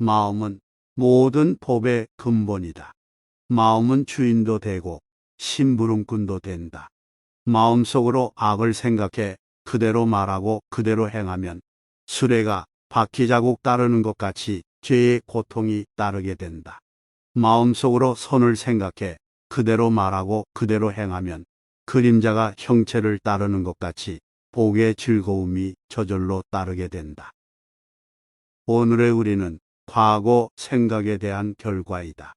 마음은 모든 법의 근본이다. 마음은 주인도 되고 심부름꾼도 된다. 마음속으로 악을 생각해 그대로 말하고 그대로 행하면 수레가 바퀴 자국 따르는 것 같이 죄의 고통이 따르게 된다. 마음속으로 선을 생각해 그대로 말하고 그대로 행하면 그림자가 형체를 따르는 것 같이 복의 즐거움이 저절로 따르게 된다. 오늘의 우리는 과거 생각에 대한 결과이다.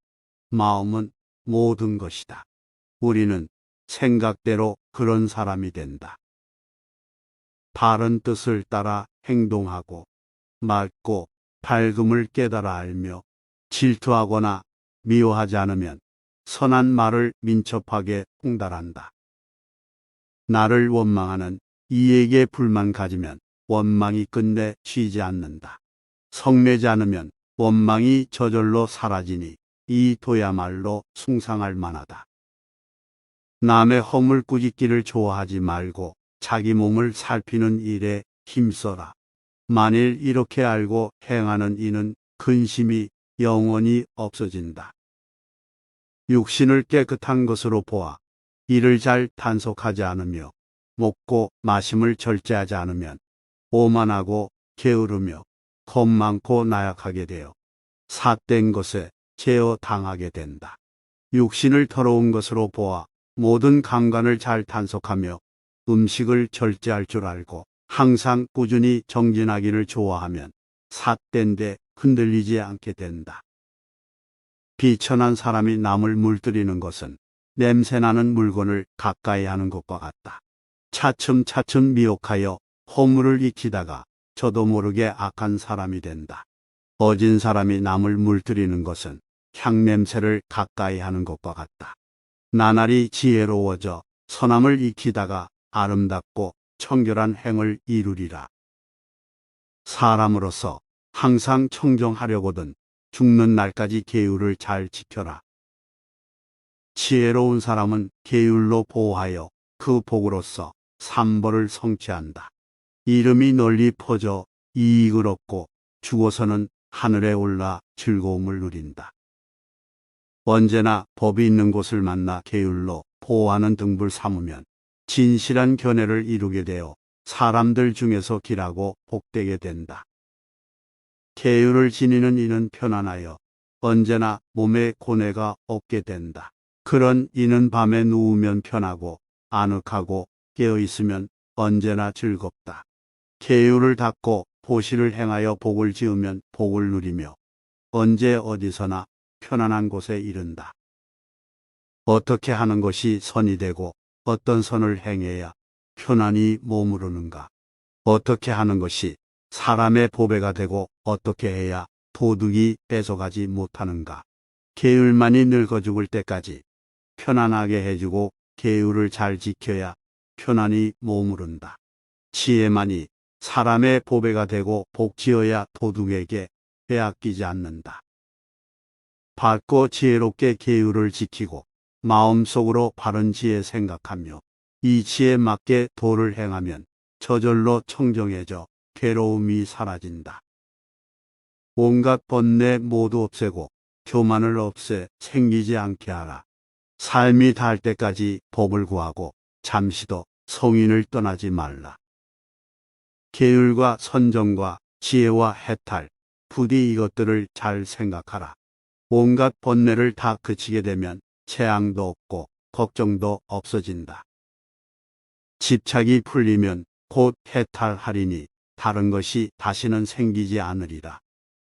마음은 모든 것이다. 우리는 생각대로 그런 사람이 된다. 바른 뜻을 따라 행동하고 맑고 밝음을 깨달아 알며 질투하거나 미워하지 않으면 선한 말을 민첩하게 홍달한다. 나를 원망하는 이에게 불만 가지면 원망이 끝내 쉬지 않는다. 성내지 않으면 원망이 저절로 사라지니 이 도야말로 숭상할 만하다. 남의 허물 꾸짖기를 좋아하지 말고 자기 몸을 살피는 일에 힘써라. 만일 이렇게 알고 행하는 이는 근심이 영원히 없어진다. 육신을 깨끗한 것으로 보아 이를 잘 단속하지 않으며 먹고 마심을 절제하지 않으면 오만하고 게으르며 겁 많고 나약하게 되어 삿된 것에 제어 당하게 된다. 육신을 더러운 것으로 보아 모든 감관을 잘 단속하며 음식을 절제할 줄 알고 항상 꾸준히 정진하기를 좋아하면 삿된 데 흔들리지 않게 된다. 비천한 사람이 남을 물들이는 것은 냄새나는 물건을 가까이 하는 것과 같다. 차츰차츰 미혹하여 허물을 익히다가 저도 모르게 악한 사람이 된다. 어진 사람이 남을 물들이는 것은 향냄새를 가까이 하는 것과 같다. 나날이 지혜로워져 선함을 익히다가 아름답고 청결한 행을 이루리라. 사람으로서 항상 청정하려거든 죽는 날까지 계율을 잘 지켜라. 지혜로운 사람은 계율로 보호하여 그 복으로서 삼벌을 성취한다. 이름이 널리 퍼져 이익을 얻고 죽어서는 하늘에 올라 즐거움을 누린다. 언제나 법이 있는 곳을 만나 계율로 보호하는 등불 삼으면 진실한 견해를 이루게 되어 사람들 중에서 길하고 복되게 된다. 계율을 지니는 이는 편안하여 언제나 몸에 고뇌가 없게 된다. 그런 이는 밤에 누우면 편하고 아늑하고 깨어 있으면 언제나 즐겁다. 계율을 닦고 보시를 행하여 복을 지으면 복을 누리며 언제 어디서나 편안한 곳에 이른다. 어떻게 하는 것이 선이 되고 어떤 선을 행해야 편안히 머무르는가? 어떻게 하는 것이 사람의 보배가 되고 어떻게 해야 도둑이 뺏어가지 못하는가? 계율만이 늙어 죽을 때까지 편안하게 해주고 계율을 잘 지켜야 편안히 머무른다. 지혜만이 사람의 보배가 되고 복지어야 도둑에게 빼앗기지 않는다. 밝고 지혜롭게 계율을 지키고 마음속으로 바른 지혜 생각하며 이 지혜에 맞게 도를 행하면 저절로 청정해져 괴로움이 사라진다. 온갖 번뇌 모두 없애고 교만을 없애 생기지 않게 하라. 삶이 닿을 때까지 법을 구하고 잠시도 성인을 떠나지 말라. 계율과 선정과 지혜와 해탈, 부디 이것들을 잘 생각하라. 온갖 번뇌를 다 그치게 되면 재앙도 없고 걱정도 없어진다. 집착이 풀리면 곧 해탈하리니 다른 것이 다시는 생기지 않으리라.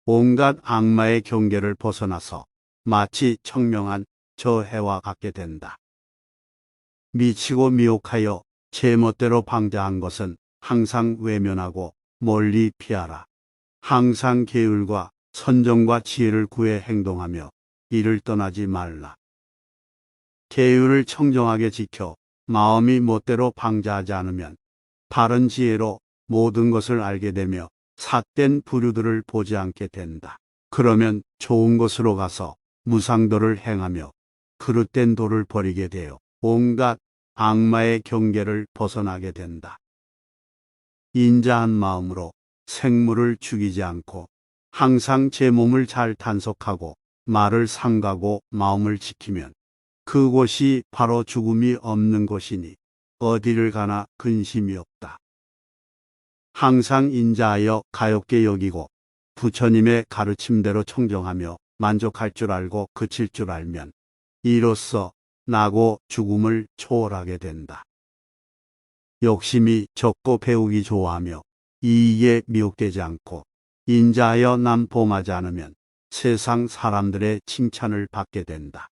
온갖 악마의 경계를 벗어나서 마치 청명한 저 해와 같게 된다. 미치고 미혹하여 제멋대로 방자한 것은 항상 외면하고 멀리 피하라. 항상 계율과 선정과 지혜를 구해 행동하며 이를 떠나지 말라. 계율을 청정하게 지켜 마음이 멋대로 방자하지 않으면 바른 지혜로 모든 것을 알게 되며 삿된 부류들을 보지 않게 된다. 그러면 좋은 곳으로 가서 무상도를 행하며 그릇된 도를 버리게 되어 온갖 악마의 경계를 벗어나게 된다. 인자한 마음으로 생물을 죽이지 않고 항상 제 몸을 잘 단속하고 말을 삼가고 마음을 지키면 그곳이 바로 죽음이 없는 곳이니 어디를 가나 근심이 없다. 항상 인자하여 가엾게 여기고 부처님의 가르침대로 청정하며 만족할 줄 알고 그칠 줄 알면 이로써 나고 죽음을 초월하게 된다. 욕심이 적고 배우기 좋아하며 이익에 미혹되지 않고 인자하여 남 범하지 않으면 세상 사람들의 칭찬을 받게 된다.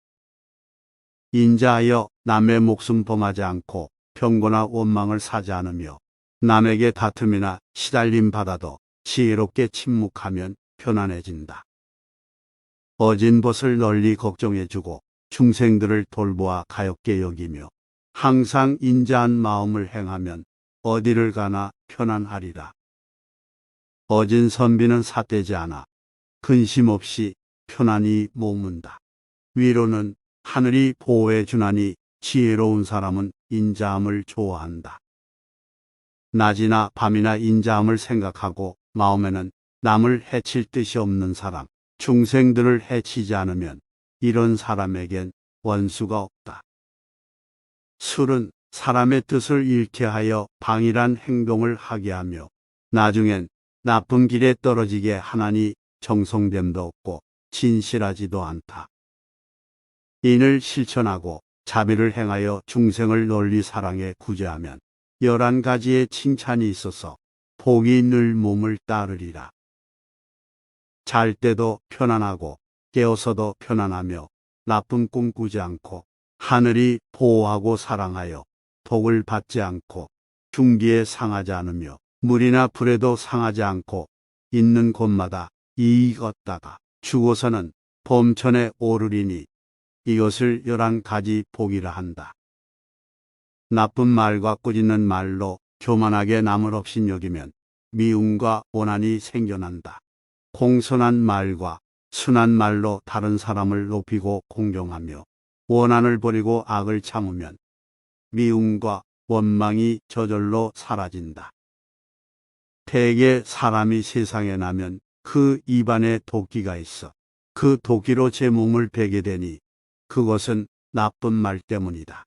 인자하여 남의 목숨 범하지 않고 병고나 원망을 사지 않으며 남에게 다툼이나 시달림 받아도 지혜롭게 침묵하면 편안해진다. 어진 벗을 널리 걱정해주고 중생들을 돌보아 가엾게 여기며 항상 인자한 마음을 행하면 어디를 가나 편안하리라. 어진 선비는 삿되지 않아 근심 없이 편안히 머문다. 위로는 하늘이 보호해 주나니 지혜로운 사람은 인자함을 좋아한다. 낮이나 밤이나 인자함을 생각하고 마음에는 남을 해칠 뜻이 없는 사람, 중생들을 해치지 않으면 이런 사람에겐 원수가 없다. 술은 사람의 뜻을 잃게 하여 방일한 행동을 하게 하며 나중엔 나쁜 길에 떨어지게 하나니 정성됨도 없고 진실하지도 않다. 인을 실천하고 자비를 행하여 중생을 널리 사랑해 구제하면 열한 가지의 칭찬이 있어서 복이 늘 몸을 따르리라. 잘 때도 편안하고 깨어서도 편안하며 나쁜 꿈 꾸지 않고 하늘이 보호하고 사랑하여 복을 받지 않고 중기에 상하지 않으며 물이나 불에도 상하지 않고 있는 곳마다 이익 얻다가 죽어서는 범천에 오르리니 이것을 열한 가지 복이라 한다. 나쁜 말과 꾸짖는 말로 교만하게 남을 없인 여기면 미움과 원한이 생겨난다. 공손한 말과 순한 말로 다른 사람을 높이고 공경하며 원한을 버리고 악을 참으면 미움과 원망이 저절로 사라진다. 대개 사람이 세상에 나면 그 입안에 도끼가 있어 그 도끼로 제 몸을 베게 되니 그것은 나쁜 말 때문이다.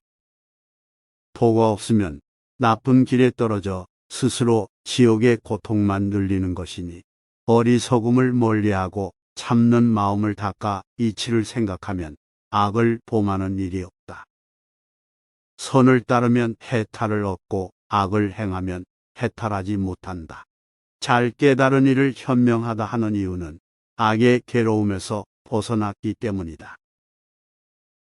도가 없으면 나쁜 길에 떨어져 스스로 지옥의 고통만 늘리는 것이니 어리석음을 멀리하고 참는 마음을 닦아 이치를 생각하면 악을 범하는 일이 없다. 선을 따르면 해탈을 얻고 악을 행하면 해탈하지 못한다. 잘 깨달은 일을 현명하다 하는 이유는 악의 괴로움에서 벗어났기 때문이다.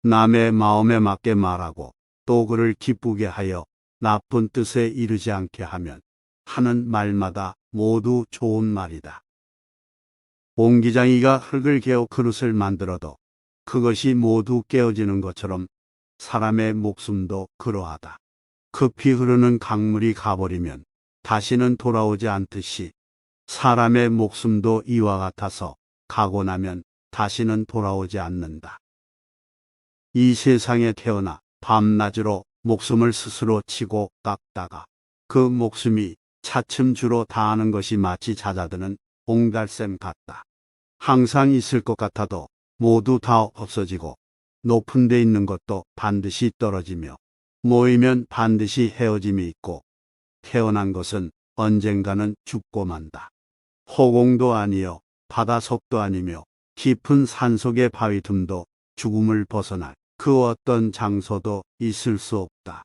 남의 마음에 맞게 말하고 또 그를 기쁘게 하여 나쁜 뜻에 이르지 않게 하면 하는 말마다 모두 좋은 말이다. 옹기장이가 흙을 개어 그릇을 만들어도 그것이 모두 깨어지는 것처럼 사람의 목숨도 그러하다. 급히 흐르는 강물이 가버리면 다시는 돌아오지 않듯이 사람의 목숨도 이와 같아서 가고 나면 다시는 돌아오지 않는다. 이 세상에 태어나 밤낮으로 목숨을 스스로 치고 깎다가 그 목숨이 차츰 주로 다하는 것이 마치 자자드는 옹달샘 같다. 항상 있을 것 같아도 모두 다 없어지고 높은 데 있는 것도 반드시 떨어지며 모이면 반드시 헤어짐이 있고 태어난 것은 언젠가는 죽고 만다. 호공도 아니요 바다 속도 아니며 깊은 산속의 바위 틈도 죽음을 벗어날 그 어떤 장소도 있을 수 없다.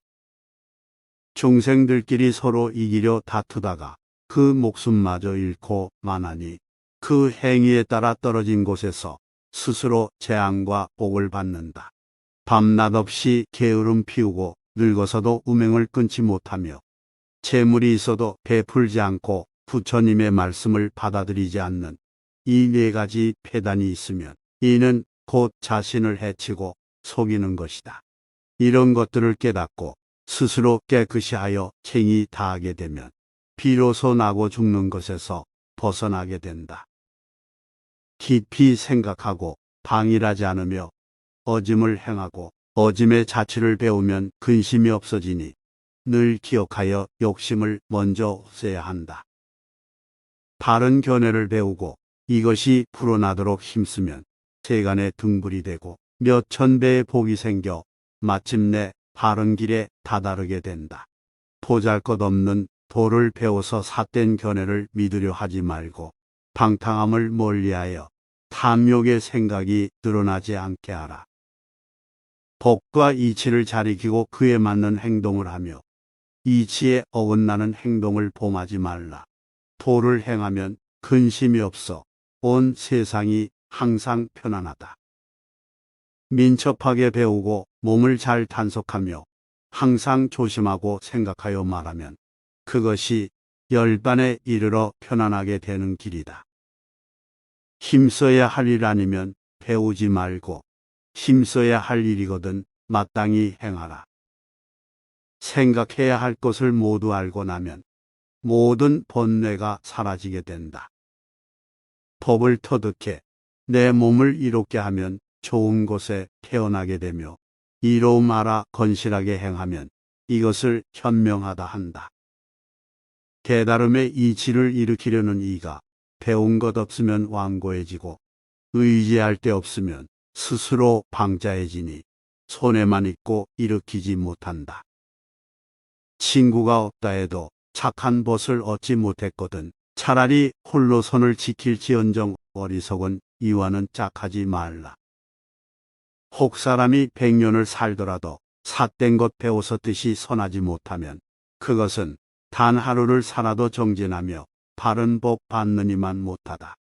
중생들끼리 서로 이기려 다투다가 그 목숨마저 잃고 마나니 그 행위에 따라 떨어진 곳에서 스스로 재앙과 복을 받는다. 밤낮 없이 게으름 피우고 늙어서도 우명을 끊지 못하며 재물이 있어도 베풀지 않고 부처님의 말씀을 받아들이지 않는 이 네 가지 폐단이 있으면 이는 곧 자신을 해치고 속이는 것이다. 이런 것들을 깨닫고 스스로 깨끗이 하여 챙이 다하게 되면 비로소 나고 죽는 것에서 벗어나게 된다. 깊이 생각하고 방일하지 않으며 어짐을 행하고 어짐의 자취를 배우면 근심이 없어지니 늘 기억하여 욕심을 먼저 없애야 한다. 바른 견해를 배우고 이것이 불어나도록 힘쓰면 세간의 등불이 되고 몇 천 배의 복이 생겨 마침내 바른 길에 다다르게 된다. 보잘것없는 도를 배워서 삿된 견해를 믿으려 하지 말고 방탕함을 멀리하여 탐욕의 생각이 드러나지 않게 하라. 복과 이치를 잘 익히고 그에 맞는 행동을 하며 이치에 어긋나는 행동을 범하지 말라. 도를 행하면 근심이 없어 온 세상이 항상 편안하다. 민첩하게 배우고 몸을 잘 단속하며 항상 조심하고 생각하여 말하면 그것이 열반에 이르러 편안하게 되는 길이다. 힘써야 할 일 아니면 배우지 말고 힘써야 할 일이거든 마땅히 행하라. 생각해야 할 것을 모두 알고 나면 모든 번뇌가 사라지게 된다. 법을 터득해 내 몸을 이롭게 하면 좋은 곳에 태어나게 되며 이로움 알아 건실하게 행하면 이것을 현명하다 한다. 깨달음의 이치를 일으키려는 이가 배운 것 없으면 완고해지고 의지할 데 없으면 스스로 방자해지니 손에만 있고 일으키지 못한다. 친구가 없다 해도 착한 벗을 얻지 못했거든 차라리 홀로 선을 지킬지언정 어리석은 이와는 짝하지 말라. 혹 사람이 백년을 살더라도 삿된 것 배워서 뜻이 선하지 못하면 그것은 단 하루를 살아도 정진하며 바른 복 받느니만 못하다.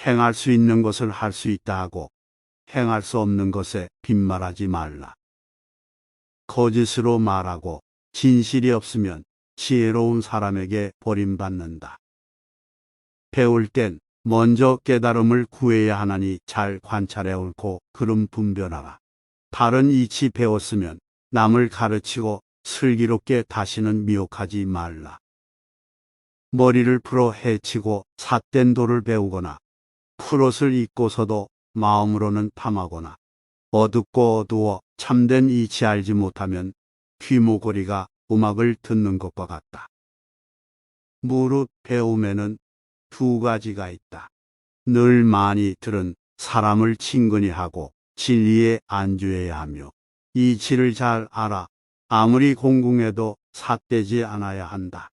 행할 수 있는 것을 할 수 있다 하고 행할 수 없는 것에 빈말하지 말라. 거짓으로 말하고 진실이 없으면 지혜로운 사람에게 버림받는다. 배울 땐 먼저 깨달음을 구해야 하나니 잘 관찰해 옳고 그름 분별하라. 바른 이치 배웠으면 남을 가르치고 슬기롭게 다시는 미혹하지 말라. 머리를 풀어 해치고 삿된 도를 배우거나 풀옷을 입고서도 마음으로는 탐하거나 어둡고 어두워 참된 이치 알지 못하면 귀모거리가 음악을 듣는 것과 같다. 무릇 배움에는 두 가지가 있다. 늘 많이 들은 사람을 친근히 하고 진리에 안주해야 하며 이치를 잘 알아 아무리 공공해도 삿되지 않아야 한다.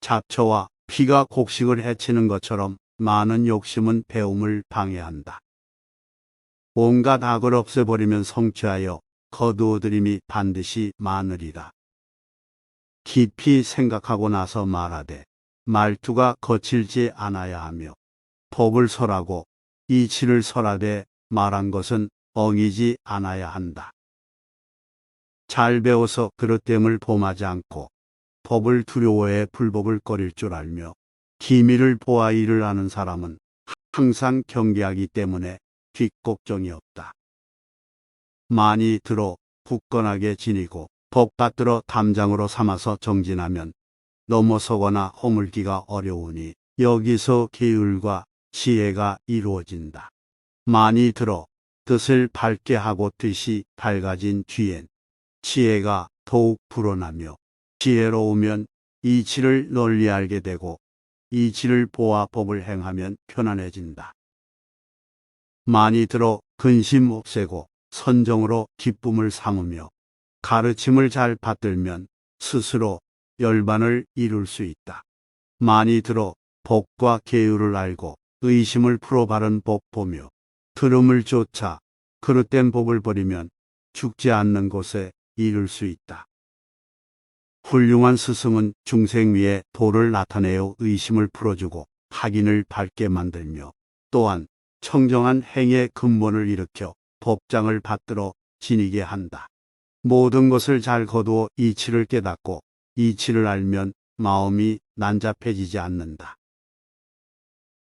잡초와 피가 곡식을 해치는 것처럼 많은 욕심은 배움을 방해한다. 온갖 악을 없애버리면 성취하여 거두어들임이 반드시 많으리라. 깊이 생각하고 나서 말하되 말투가 거칠지 않아야 하며 법을 설하고 이치를 설하되 말한 것은 엉이지 않아야 한다. 잘 배워서 그릇됨을 범하지 않고 법을 두려워해 불법을 꺼릴 줄 알며 기밀을 보아 일을 하는 사람은 항상 경계하기 때문에 뒷걱정이 없다. 많이 들어 굳건하게 지니고 법 받들어 담장으로 삼아서 정진하면 넘어서거나 허물기가 어려우니 여기서 계율과 지혜가 이루어진다. 많이 들어 뜻을 밝게 하고 뜻이 밝아진 뒤엔 지혜가 더욱 불어나며 지혜로우면 이치를 널리 알게 되고 이치를 보아 법을 행하면 편안해진다. 많이 들어 근심 없애고 선정으로 기쁨을 삼으며 가르침을 잘 받들면 스스로 열반을 이룰 수 있다. 많이 들어 복과 계율을 알고 의심을 풀어 바른 복 보며 들음을 쫓아 그릇된 복을 버리면 죽지 않는 곳에 이룰 수 있다. 훌륭한 스승은 중생 위에 도를 나타내어 의심을 풀어주고 확인을 밝게 만들며 또한 청정한 행의 근본을 일으켜 법장을 받들어 지니게 한다. 모든 것을 잘 거두어 이치를 깨닫고 이치를 알면 마음이 난잡해지지 않는다.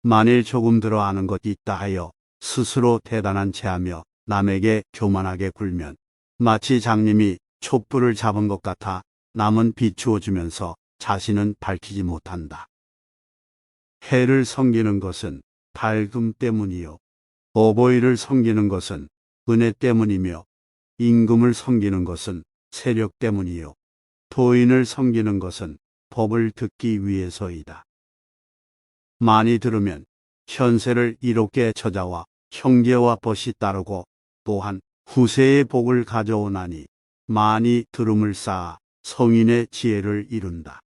만일 조금 들어 아는 것 있다 하여 스스로 대단한 체하며 남에게 교만하게 굴면 마치 장님이 촛불을 잡은 것 같아 남은 비추어 주면서 자신은 밝히지 못한다. 해를 섬기는 것은 밝음 때문이요. 어버이를 섬기는 것은 은혜 때문이며 임금을 섬기는 것은 세력 때문이요. 도인을 섬기는 것은 법을 듣기 위해서이다. 많이 들으면 현세를 이롭게 처자와 형제와 벗이 따르고 또한 후세의 복을 가져오나니 많이 들음을 쌓아 성인의 지혜를 이룬다.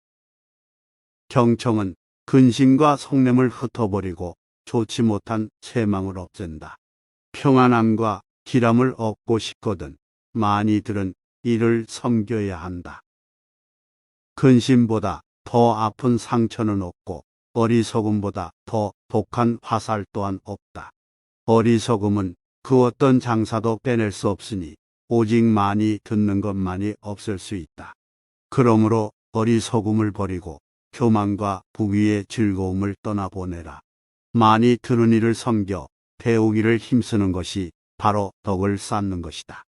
경청은 근심과 속냄을 흩어버리고 좋지 못한 세망을 없앤다. 평안함과 기람을 얻고 싶거든 많이 들은 이를 섬겨야 한다. 근심보다 더 아픈 상처는 없고 어리석음보다 더 독한 화살 또한 없다. 어리석음은 그 어떤 장사도 빼낼 수 없으니 오직 많이 듣는 것만이 없을 수 있다. 그러므로 어리석음을 버리고 교만과 부귀의 즐거움을 떠나보내라. 많이 들은 이를 섬겨 배우기를 힘쓰는 것이 바로 덕을 쌓는 것이다.